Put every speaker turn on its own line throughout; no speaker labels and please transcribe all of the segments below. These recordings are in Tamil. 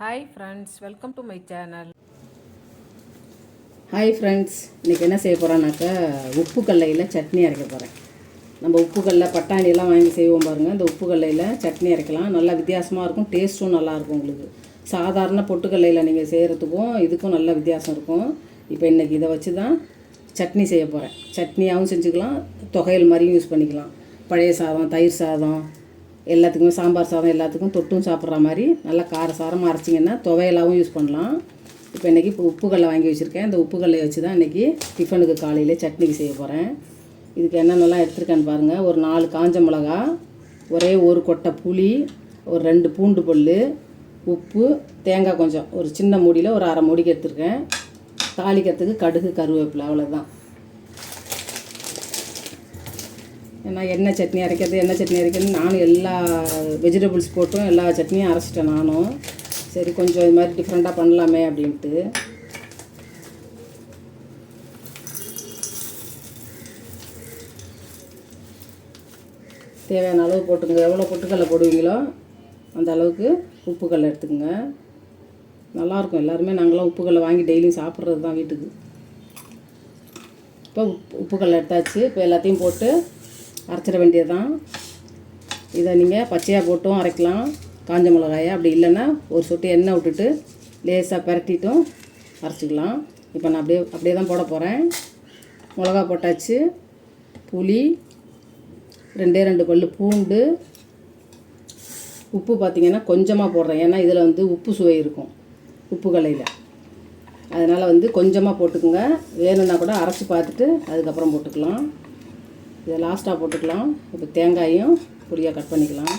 Hi friends welcome to my channel
hi friends இன்றைக்கி என்ன செய்ய போகிறேன்னாக்கா உப்பு கடலையில் சட்னி அரைக்க போகிறேன் நம்ம உப்பு கடலை பட்டாணியெல்லாம் வாங்கி செய்வோம் பாருங்கள் இந்த உப்பு கடலையில் சட்னி அரைக்கலாம். நல்லா வித்தியாசமாக இருக்கும். டேஸ்ட்டும் நல்லாயிருக்கும் உங்களுக்கு. சாதாரண பொட்டுக்கல்லையில் நீங்கள் செய்கிறதுக்கும் இதுக்கும் நல்ல வித்தியாசம் இருக்கும். இப்போ இன்றைக்கி இதை வச்சு தான் சட்னி செய்ய போகிறேன் சட்னியாகவும் செஞ்சுக்கலாம். தொகையல் மாதிரியும் யூஸ் பண்ணிக்கலாம். பழைய சாதம் தயிர் சாதம் எல்லாத்துக்குமே சாம்பார் சாதம் எல்லாத்துக்கும் தொட்டும் சாப்பிட்ற மாதிரி நல்லா கார சாரமாக அரைச்சிங்கன்னா துவையலாகவும் யூஸ் பண்ணலாம். இப்போ இன்றைக்கி இப்போ உப்புக்கல்லை வாங்கி வச்சுருக்கேன். இந்த உப்புக்கல்லை வச்சு தான் இன்றைக்கி டிஃபனுக்கு காலையில் சட்னிக்கு செய்ய போகிறேன் இதுக்கு என்னென்னலாம் எடுத்துருக்கேன்னு பாருங்கள் ஒரு நாலு காஞ்ச மிளகா ஒரே ஒரு கொட்டை புளி ஒரு ரெண்டு பூண்டு பல் உப்பு தேங்காய் கொஞ்சம். ஒரு சின்ன மூடியில் ஒரு அரை மூடிக்கு எடுத்துருக்கேன். தாளிக்கிறதுக்கு கடுகு கருவேப்பிலை அவ்வளோதான் ஏன்னா எண்ணெய் சட்னி அரைக்கிறது எண்ணெய் சட்னி அரைக்கிறது நானும் எல்லா வெஜிடபிள்ஸ் போட்டும் எல்லா சட்னியும் அரைச்சிட்டேன் நானும். சரி கொஞ்சம் இது மாதிரி டிஃப்ரெண்ட்டாக பண்ணலாமே அப்படின்ட்டு. தேவையான அளவு போட்டுங்க எவ்வளோ பொட்டுக்கடலை போடுவீங்களோ அந்த அளவுக்கு உப்புக்கடலை எடுத்துக்கோங்க. நல்லாயிருக்கும். எல்லாருமே நாங்களாம் உப்புக்கடலை வாங்கி டெய்லியும் சாப்பிட்றது தான் வீட்டுக்கு. இப்போ உப்பு உப்புக்கடலை எடுத்தாச்சு. இப்போ எல்லாத்தையும் போட்டு அரைச்சிட வேண்டியதுதான். இதை நீங்கள் பச்சையாக போட்டும் அரைக்கலாம். காஞ்ச மிளகாயை அப்படி இல்லைன்னா ஒரு சொட்டு எண்ணெய் விட்டுட்டு லேசாக பரட்டிட்டும் அரைச்சிக்கலாம். இப்போ நான் அப்படியே அப்படியே தான் போட போகிறேன் மிளகா போட்டாச்சு புளி ரெண்டே ரெண்டு பல் பூண்டு. உப்பு பார்த்திங்கன்னா கொஞ்சமாக போடுறேன். ஏன்னா இதில் வந்து உப்பு சுவை இருக்கும் உப்பு கலையில். அதனால் வந்து கொஞ்சமாக போட்டுக்கோங்க. வேணும்னா கூட அரைச்சி பார்த்துட்டு அதுக்கப்புறம் போட்டுக்கலாம். இதை லாஸ்ட்டாக போட்டுக்கலாம். இப்போ தேங்காயும் பொடியாக கட் பண்ணிக்கலாம்.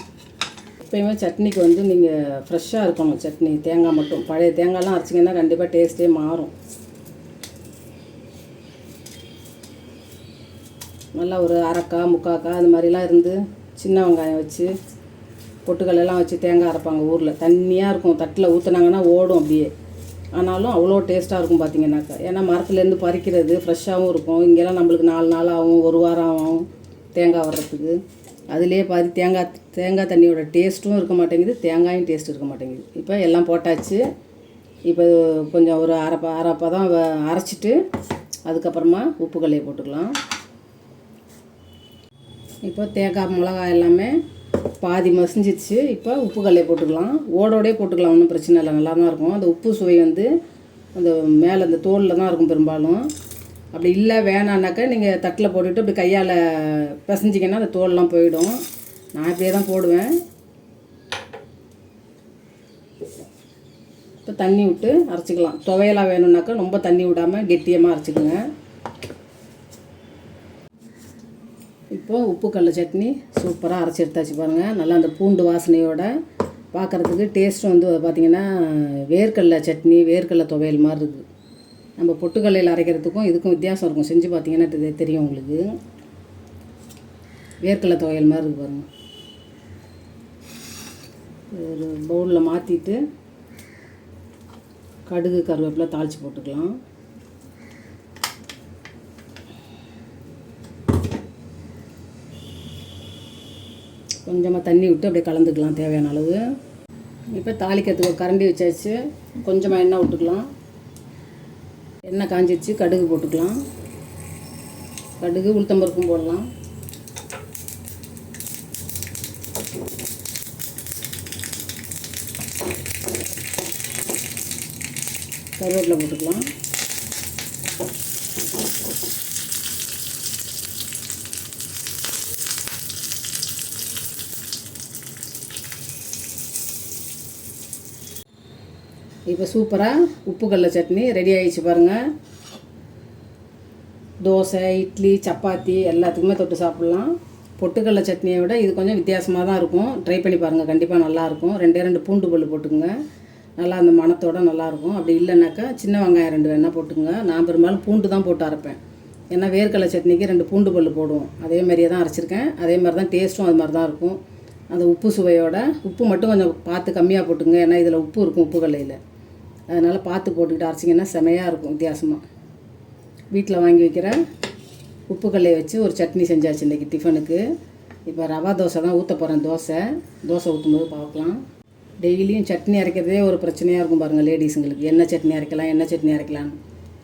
எப்பயுமே சட்னிக்கு வந்து நீங்கள் ஃப்ரெஷ்ஷாக இருக்கணும் சட்னி தேங்காய் மட்டும். பழைய தேங்காய்லாம் அரைச்சிங்கன்னா கண்டிப்பாக டேஸ்ட்டே மாறும். நல்லா ஒரு அரைக்கா முக்காக்கா அந்த மாதிரிலாம் இருந்து சின்ன வெங்காயம் வச்சு பொட்டுக்கல்லெல்லாம் வச்சு தேங்காய் அரைப்பாங்க ஊரில். தண்ணியாக இருக்கும். தட்டில் ஊற்றுனாங்கன்னா ஓடும் அப்படியே. ஆனாலும் அவ்வளோ டேஸ்ட்டாக இருக்கும் பார்த்தீங்கன்னாக்கா ஏன்னா மரத்துலேருந்து பறிக்கிறது ஃப்ரெஷ்ஷாகவும் இருக்கும். இங்கெல்லாம் நம்மளுக்கு நாலு நாள் ஆகும் ஒரு வாரம் ஆகும் தேங்காய் வர்றதுக்கு. அதுலேயே பாதி தேங்காய் தேங்காய் தண்ணியோட டேஸ்ட்டும் இருக்க மாட்டேங்குது தேங்காயும் டேஸ்ட் இருக்க மாட்டேங்குது. இப்போ எல்லாம் போட்டாச்சு. இப்போ கொஞ்சம் ஒரு அரைப்பா அரைப்பா தான் வ- அரைச்சிட்டு அதுக்கப்புறமா உப்பு கல்லையை போட்டுக்கலாம். இப்போ தேங்காய் மிளகாய் எல்லாமே பாதி மசிஞ்சிச்சு. இப்போ உப்பு கல்லையை போட்டுக்கலாம். ஓடோடே போட்டுக்கலாம். ஒன்றும் பிரச்சனை இல்லை. நல்லா தான் இருக்கும். அந்த உப்பு சுவை வந்து அந்த மேலே அந்த தோலில் தான் இருக்கும் பெரும்பாலும். அப்படி இல்லை வேணான்னாக்கா நீங்கள் தட்டில் போட்டுட்டு அப்படி கையால் பிசைஞ்சிங்கன்னா அந்த தோல்லாம் போயிடும். நான் இப்படியே தான் போடுவேன். இப்போ தண்ணி விட்டு அரைச்சிக்கலாம். துவையலாக வேணும்னாக்கா ரொம்ப தண்ணி விடாமல் கெட்டியமாக அரைச்சிக்கோங்க. இப்போது உப்பு கடல சட்னி சூப்பராக அரைச்சி எடுத்தாச்சு பாருங்கள் நல்லா அந்த பூண்டு வாசனையோட பார்க்குறதுக்கு டேஸ்ட்டும் வந்து பார்த்திங்கன்னா வேர்க்கடலை சட்னி வேர்க்கடலை துவையல் மாதிரி இருக்குது நம்ம பொட்டுக்கல்லையில் அரைக்கிறதுக்கும் இதுக்கும் வித்தியாசம் இருக்கும். செஞ்சு பார்த்தீங்கன்னா தெரியும் உங்களுக்கு. வேர்க்கடலை துவையல் மாதிரி இருக்குது பாருங்கள் ஒரு பவுலில் மாற்றிட்டு கடுகு கருவேப்பிலை தாளித்து போட்டுக்கலாம். கொஞ்சமாக தண்ணி விட்டு அப்படியே கலந்துக்கலாம் தேவையான அளவு. இப்போ தாளிக்கிறதுக்கு ஒரு கரண்டி வச்சாச்சு. கொஞ்சமாக எண்ணெய் விட்டுக்கலாம். எண்ணெய் காஞ்சிச்சு கடுகு போட்டுக்கலாம். கடுகு உளுத்தம்பருப்பும் போடலாம். கருவேப்பிலை போட்டுக்கலாம். இப்போ சூப்பராக உப்பு கடல சட்னி ரெடி ஆகிடுச்சு பாருங்கள் தோசை இட்லி சப்பாத்தி எல்லாத்துக்குமே தொட்டு சாப்பிட்லாம். பொட்டுக்கடல சட்னியை விட இது கொஞ்சம் வித்தியாசமாக தான் இருக்கும். ட்ரை பண்ணி பாருங்கள் கண்டிப்பாக நல்லாயிருக்கும் ரெண்டே ரெண்டு பூண்டு பல் போட்டுக்குங்க. நல்லா அந்த மணத்தோட நல்லாயிருக்கும் அப்படி இல்லைனாக்கா சின்ன வெங்காயம் ரெண்டு வேணால் போட்டுக்குங்க. நான் பெரும்பாலும் பூண்டு தான் போட்டு அரைப்பேன். ஏன்னா வேர்க்கடலை சட்னிக்கு ரெண்டு பூண்டு பல் போடுவோம். அதே மாதிரியே தான் அரைச்சிருக்கேன். அதே மாதிரி தான் டேஸ்ட்டும் அது மாதிரி தான் இருக்கும். அந்த உப்பு சுவையோட உப்பு மட்டும் கொஞ்சம் பார்த்து கம்மியாக போட்டுங்க ஏன்னா இதில் உப்பு இருக்கும் உப்பு கடலையில் அதனால் பார்த்து போட்டுக்கிட்டு அரைச்சிங்கன்னா செமையாக இருக்கும் வித்தியாசமாக வீட்டில் வாங்கி வைக்கிற உப்பு கடலையை வச்சு ஒரு சட்னி செஞ்சாச்சு இன்றைக்கி டிஃபனுக்கு. இப்போ ரவா தோசை தான் ஊற்ற போகிறேன் தோசை. தோசை ஊற்றும்போது பார்க்கலாம். டெய்லியும் சட்னி அரைக்கிறதே ஒரு பிரச்சனையாக இருக்கும் பாருங்கள் லேடிஸுங்களுக்கு. என்ன சட்னி அரைக்கலாம் என்ன சட்னி அரைக்கலான்னு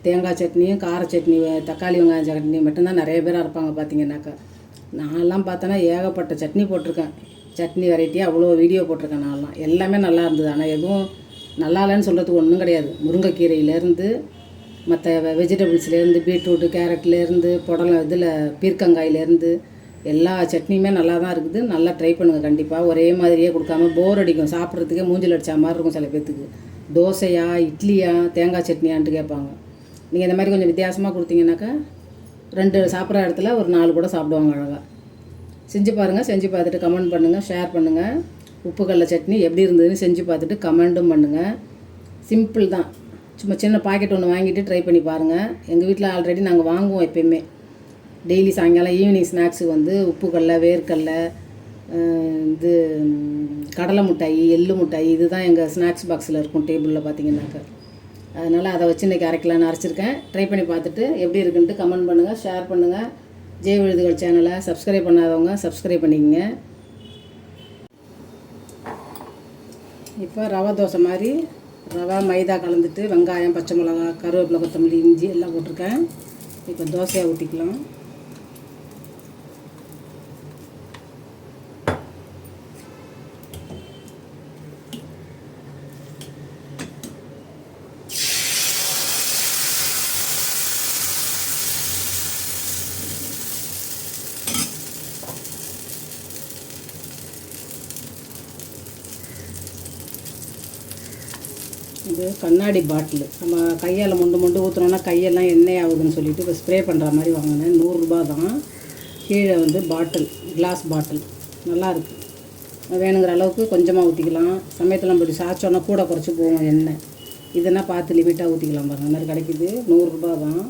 தேங்காய் சட்னியும் கார சட்னி தக்காளி வெங்காயம் சட்னி மட்டும்தான் நிறைய பேர் அரைப்பாங்க பார்த்தீங்கன்னாக்கா நான்லாம் பார்த்தோன்னா ஏகப்பட்ட சட்னி போட்டிருக்கேன். சட்னி வெரைட்டியாக அவ்வளோ வீடியோ போட்டிருக்கேன் நான்லாம். எல்லாமே நல்லா இருந்தது. ஆனால் எதுவும் நல்லா இல்லைன்னு சொல்கிறதுக்கு ஒன்றும் கிடையாது. முருங்கைக்கீரையிலேருந்து மற்ற வெஜிடபிள்ஸ்லேருந்து பீட்ரூட்டு கேரட்லேருந்து புடலை இதில் பீர்க்கங்காயிலேருந்து எல்லா சட்னியுமே நல்லா தான் இருக்குது. நல்லா ட்ரை பண்ணுங்கள் கண்டிப்பாக ஒரே மாதிரியே கொடுக்காம போர் அடிக்கும். சாப்பிட்றதுக்கே மூஞ்சில் அடித்தா மாதிரி இருக்கும் சில பேர்த்துக்கு தோசையா இட்லியா தேங்காய் சட்னியான்ட்டு கேட்பாங்க. நீங்கள் இந்த மாதிரி கொஞ்சம் வித்தியாசமாக கொடுத்தீங்கன்னாக்கா ரெண்டு சாப்பிட்ற இடத்துல ஒரு நாலு கூட சாப்பிடுவாங்க அழகாக செஞ்சு பாருங்கள் செஞ்சு பார்த்துட்டு கமெண்ட் பண்ணுங்கள் ஷேர் பண்ணுங்கள் உப்பு கடலை சட்னி எப்படி இருந்ததுன்னு செஞ்சு பார்த்துட்டு கமெண்ட்டும் பண்ணுங்கள் சிம்பிள் தான். சும்மா சின்ன பாக்கெட் ஒன்று வாங்கிட்டு ட்ரை பண்ணி பாருங்கள் எங்கள் வீட்டில் ஆல்ரெடி நாங்கள் வாங்குவோம் எப்பயுமே. டெய்லி சாயங்காலம் ஈவினிங் ஸ்நாக்ஸுக்கு வந்து உப்பு கடலை வேர்க்கடலை இது கடலை மிட்டாய் எள்ளு மிட்டாய் இதுதான் எங்கள் ஸ்நாக்ஸ் பாக்ஸில் இருக்கும் டேபிளில் பார்த்தீங்கன்னாக்கா அதனால் அதை வச்சு இன்றைக்கி அரைக்கலான்னு அரைச்சிருக்கேன். ட்ரை பண்ணி பார்த்துட்டு எப்படி இருக்குன்ட்டு கமெண்ட் பண்ணுங்கள் ஷேர் பண்ணுங்கள் ஜெய் விழுதுகள் சேனலை சப்ஸ்கிரைப் பண்ணாதவங்க சப்ஸ்கிரைப் பண்ணிக்கங்க. இப்போ ரவை தோசை மாதிரி ரவா மைதா கலந்துட்டு வெங்காயம் பச்சை மிளகா கருவேப்பிலை கொத்தமல்லி இஞ்சி எல்லாம் போட்டிருக்கேன். இப்போ தோசையாக ஊற்றிக்கலாம் வந்து கண்ணாடி பாட்டில். நம்ம கையால் முண்டு முண்டு ஊற்றுனோன்னா கையெல்லாம் எண்ணெய் ஆகுதுன்னு சொல்லிட்டு இப்போ ஸ்ப்ரே பண்ணுற மாதிரி வாங்கினேன். நூறுரூபா தான். கீழே வந்து பாட்டில் கிளாஸ் பாட்டில். நல்லாயிருக்கு வேணுங்கிற அளவுக்கு கொஞ்சமாக ஊற்றிக்கலாம் சமயத்தில் இப்படி சாய்ச்சோன்னா கூட குறைச்சி போகும் எண்ணெய். இதெல்லாம் பார்த்து லிமிட்டாக ஊற்றிக்கலாம் பாருங்கள் அந்த மாதிரி கிடைக்குது. நூறுரூபா தான்.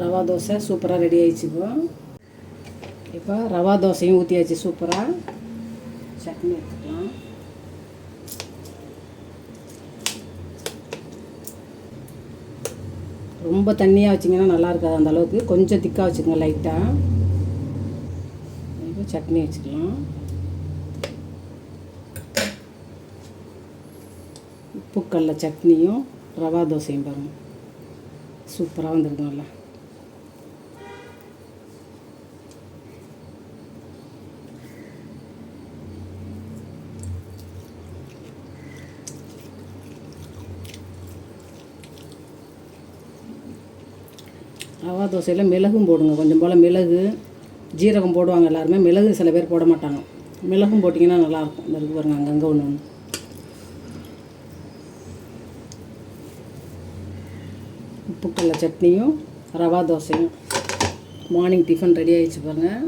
ரவா தோசை சூப்பராக ரெடி ஆயிடுச்சு இப்போ. ரவா தோசையும் ஊற்றியாச்சு சூப்பராக சட்னி எடுத்துக்கலாம். ரொம்ப தண்ணியாக வச்சிங்கன்னா நல்லா இருக்காது அந்த அளவுக்கு. கொஞ்சம் திக்காக வச்சுக்கோங்க லைட்டாக இப்போ சட்னி வச்சுக்கலாம். உப்புக்கல்ல சட்னியும் ரவா தோசையும் பாருங்கள் சூப்பராக வந்திருக்கும் ரவா தோசையில் மிளகும் போடுங்க. கொஞ்சம் போல் மிளகு ஜீரகம் போடுவாங்க எல்லாருமே. மிளகு சில பேர் போட மாட்டாங்க. மிளகும் போட்டிங்கன்னா நல்லாயிருக்கும். இந்த இருக்கு பாருங்கள் அங்கங்கே ஒன்று ஒன்று உப்புக்கல்ல சட்னியும் ரவா தோசையும். மார்னிங் டிஃபன் ரெடி ஆகிடுச்சு பாருங்கள்